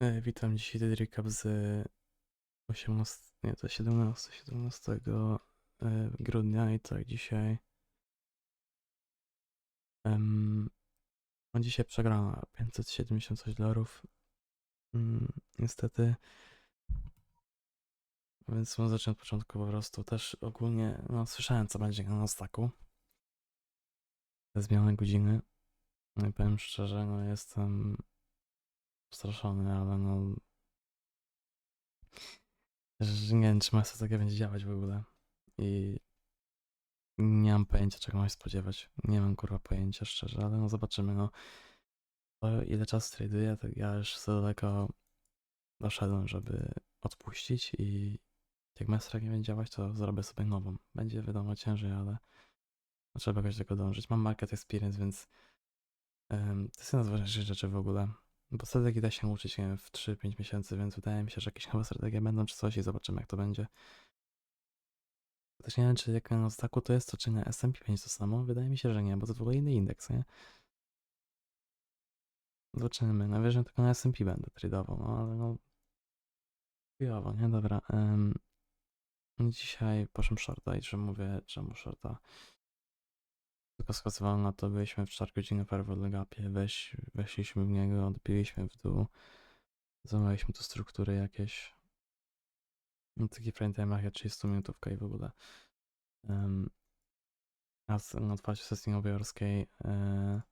E, Witam dzisiaj ten recap z 18, nie to 17, 17 e, grudnia i tak dzisiaj. Um, no dzisiaj przegrała 576 dolarów. Mm, niestety. Więc no, zacznę od początku po prostu. Też ogólnie no, słyszałem co będzie na staku. Te zmiany godziny. No i powiem szczerze, no jestem straszony, ale no nie wiem, czy moja strategia będzie działać w ogóle. I nie mam pojęcia, czego mam się spodziewać. Nie mam kurwa pojęcia, szczerze, ale no zobaczymy. No, ile czasu traduję, to ja już za daleko doszedłem, żeby odpuścić i jak moja strategia będzie działać, to zrobię sobie nową. Będzie wiadomo ciężej, ale trzeba jakoś do tego dążyć. Mam market experience, więc em, to jest jedna z ważniejszych rzeczy w ogóle. Bo strategii da się uczyć, nie wiem, w 3-5 miesięcy, więc wydaje mi się, że jakieś nowe strategie będą czy coś i zobaczymy jak to będzie. Też nie wiem, czy jak na Nasdaqu to jest to, czy na S&P 5 to samo. Wydaje mi się, że nie, bo to w ogóle inny indeks, nie? Zobaczymy. Najwyżej tylko na S&P będę tradował, no ale no... Chujowo, nie? Dobra. em, dzisiaj poszłem shorta i że mówię, czemu shorta. Tylko wskazywałem na to, byliśmy w 4 godziny w gapie, weź, weszliśmy w niego, odbiliśmy w dół. Zamawialiśmy tu struktury jakieś. No, taki frame time'ach jak 30 minutówka i w ogóle. Um, a z- na otwarciu sesji nowojorskiej e,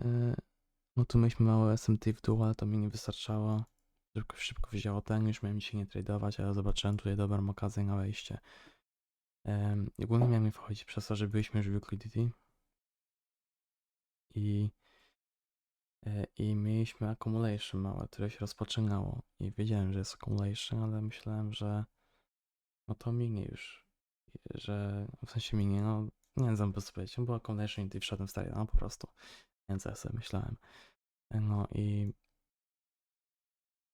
e, no tu mieliśmy małe SMT w dół, ale to mi nie wystarczało. Szybko, szybko wzięło ten, już miałem dzisiaj nie tradeować, ale zobaczyłem tutaj dobrą okazję na wejście. Um, I ogólnie miałem wchodzić przez to, że byliśmy już w liquidity. I E, I mieliśmy accumulation małe, które się rozpoczynało. I wiedziałem, że jest accumulation, ale myślałem, że no to minie już. Że w sensie minie, no nie wiem, co po powiedzieć. Było accumulation i wszedłem w stary, no po prostu. Co ja sobie myślałem. E, No i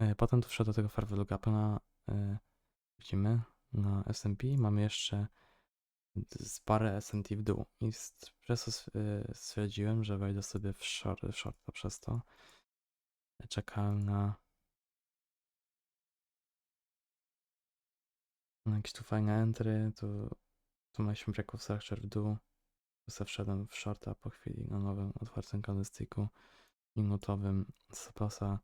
e, potem tu wszedł do tego fair value gapa na e, widzimy na S&P mamy jeszcze parę S&T w dół i przez to e, stwierdziłem, że wejdę sobie w short, w shorta przez to. Czekałem na, na jakieś tu fajne entry, tu, tu mieliśmy break of structure w dół. Tu sobie wszedłem w shorta po chwili na nowym otwartym candlesticku minutowym stopa.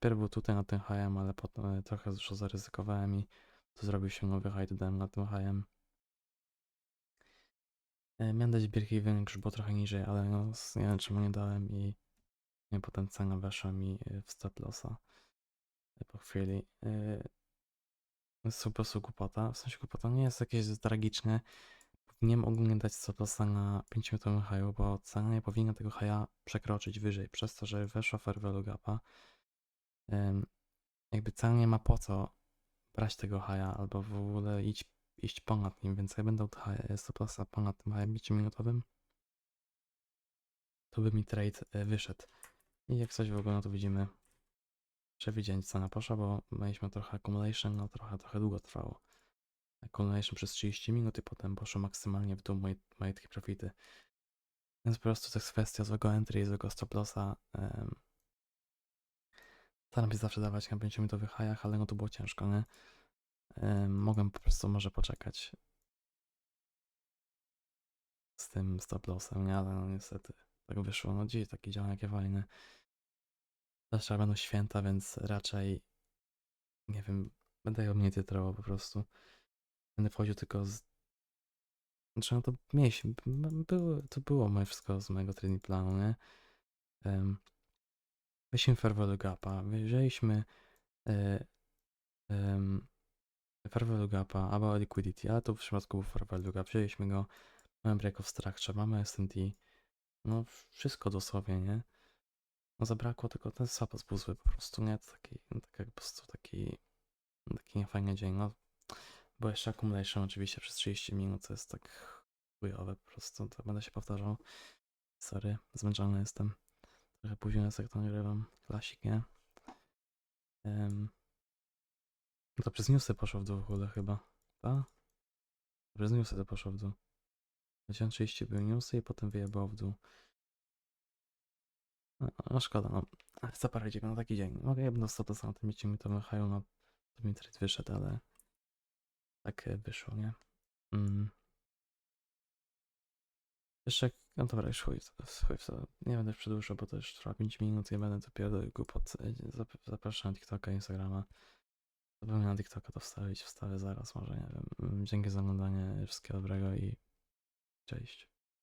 Pierw był tutaj na tym highem, ale potem e, trochę już zaryzykowałem i tu zrobił się nowy high, dodałem na tym highem. E, Miałem dać już było trochę niżej, ale no, nie wiem czemu nie dałem i potem cena weszła mi e, w stop lossa po chwili. Jest po prostu głupota, w sensie głupota nie jest jakieś tragiczne. Powinienem ogólnie dać stop lossa na 5-minutowym haju, bo cena nie powinna tego haja przekroczyć wyżej, przez to, że weszła fair value gapa. Jakby cena nie ma po co brać tego haja, albo w ogóle iść, iść ponad nim, więc jak będę od stop ponad tym hajem 5-minutowym, to by mi trade e, wyszedł. I jak coś w ogóle, no to widzimy, widziałem cena poszła, bo mieliśmy trochę accumulation, no trochę, trochę długo trwało. Accumulation przez 30 minut i potem poszło maksymalnie w dół moje, moje takie profity. Więc po prostu to jest kwestia złego entry i złego stop lossa. Um, Staram się zawsze dawać na 5-minutowych hajach, ale no to było ciężko, nie? Em, mogłem po prostu może poczekać z tym stop lossem, nie? Ale no niestety tak wyszło. No dziś taki dział jakie fajne. Zawsze będą święta, więc raczej nie wiem, będę ją mniej tytrował po prostu. Będę wchodził tylko z... Znaczy no to mieliśmy, było, to było moje wszystko z mojego trading planu, nie? Um, weźmy value gapa, wzięliśmy e, um, value gapa, albo liquidity, ale to w przypadku value gap, wzięliśmy go, mamy break of structure, mamy S&T, no wszystko dosłownie, nie? No zabrakło tylko ten sapos był zły po prostu, nie? To taki, no, tak jak po prostu taki, taki niefajny dzień, no. Bo jeszcze accumulation oczywiście przez 30 minut, to jest tak chujowe po prostu, to będę się powtarzał. Sorry, zmęczony jestem. Trochę późno jest jak to nagrywam, klasik, nie? No to przez newsy poszło w dół w ogóle chyba, tak? Przez newsy to poszło w dół. 30 były newsy i potem wyjebało w dół. No, no szkoda, no. Co poradzić, no taki dzień. Mogę ja będę stał to samo tym mi to wychają, no to mi trade wyszedł, ale tak e, wyszło, nie? Mm. Jeszcze, no dobra, już chuj, chuj. Nie będę przedłużał, bo to już trwa 5 minut i będę dopiero do głupot. e, zap- Zapraszam na TikToka, Instagrama. Zapomnę na TikToka to wstawić, wstawię zaraz może, nie wiem. Mm, Dzięki za oglądanie, wszystkiego dobrego i cześć.